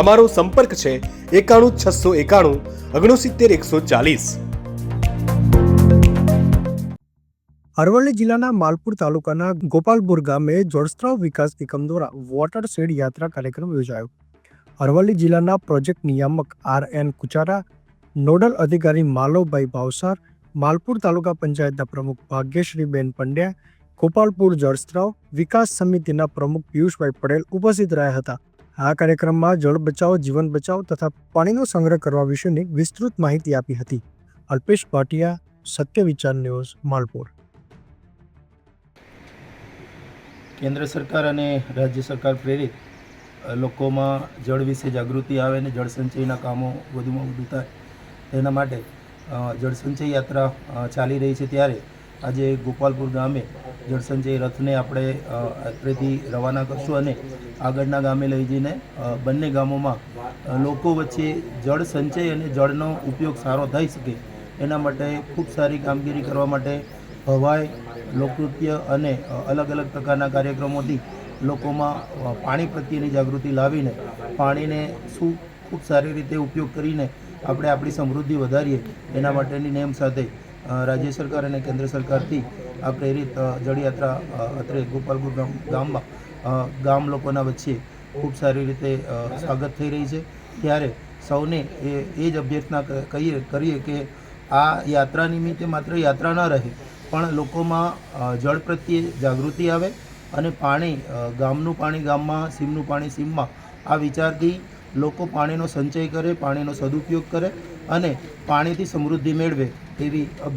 અમારો સંપર્ક છે એકાણું છસો એકાણું ઓગણસિત્તેર એકસો ચાલીસ. અરવલ્લી જિલ્લાના માલપુર તાલુકાના ગોપાલપુર ગામે જળસ્ત્રાવ વિકાસ એકમ દ્વારા વોટર શેડ યાત્રા કાર્યક્રમ યોજાયો. અરવલ્લી જિલ્લાના પ્રોજેક્ટ નિયામક આર એન કુચારા, નોડલ અધિકારી માલવભાઈ ભાવસાર, માલપુર તાલુકા પંચાયતના પ્રમુખ ભાગ્યશ્રીબેન પંડ્યા, ગોપાલપુર જળસ્ત્રાવ વિકાસ સમિતિના પ્રમુખ પિયુષભાઈ પટેલ ઉપસ્થિત રહ્યા હતા. આ કાર્યક્રમમાં જળ બચાવ, જીવન બચાવ તથા પાણીનો સંગ્રહ કરવા વિશેની વિસ્તૃત માહિતી આપી હતી. અલ્પેશ ભાટિયા, સત્ય વિચાર ન્યૂઝ, માલપુર. કેન્દ્ર સરકાર અને રાજ્ય સરકાર પ્રેરિત લોકોમાં જળ વિશે જાગૃતિ આવે અને જળ સંચયના કામો વધુમાં વધુ થાય, તેના માટે જળસંચય જળ સંચય યાત્રા ચાલી રહી છે ત્યારે આજે ગોપાલપુર ગામે જળસંચય રથને આપણે અત્રેથી રવાના કરશું અને આગળના ગામે લઈ જઈને બંને ગામોમાં લોકો વચ્ચે જળ સંચય અને જળનો ઉપયોગ સારો થઈ શકે એના માટે ખૂબ સારી કામગીરી કરવા માટે હવાઈ લોકનૃત્ય અને અલગ અલગ પ્રકારના કાર્યક્રમોથી લોકોમાં પાણી પ્રત્યેની જાગૃતિ લાવીને પાણીને શું ખૂબ સારી રીતે ઉપયોગ કરીને આપણે આપણી સમૃદ્ધિ વધારીએ એના માટેની નેમ સાથે રાજ્ય સરકાર અને કેન્દ્ર સરકારથી આ પ્રેરિત જળયાત્રા અત્રે ગોપાલપુર ગામ, ગામમાં ગામ લોકોના વચ્ચે ખૂબ સારી રીતે સ્વાગત થઈ રહી છે. ત્યારે સૌને એ એ જ અભ્યર્થના કહીએ, કરીએ કે આ યાત્રા નિમિત્તે માત્ર યાત્રા ન રહે, પણ લોકોમાં જળ પ્રત્યે જાગૃતિ આવે અને પાણી ગામનું પાણી ગામમાં, સીમનું પાણી સીમમાં, આ વિચારથી લોકો પાણીનો સંચય કરે, પાણીનો સદુપયોગ કરે અને પાણીથી સમૃદ્ધિ મેળવે. એવી અભ્યર્થના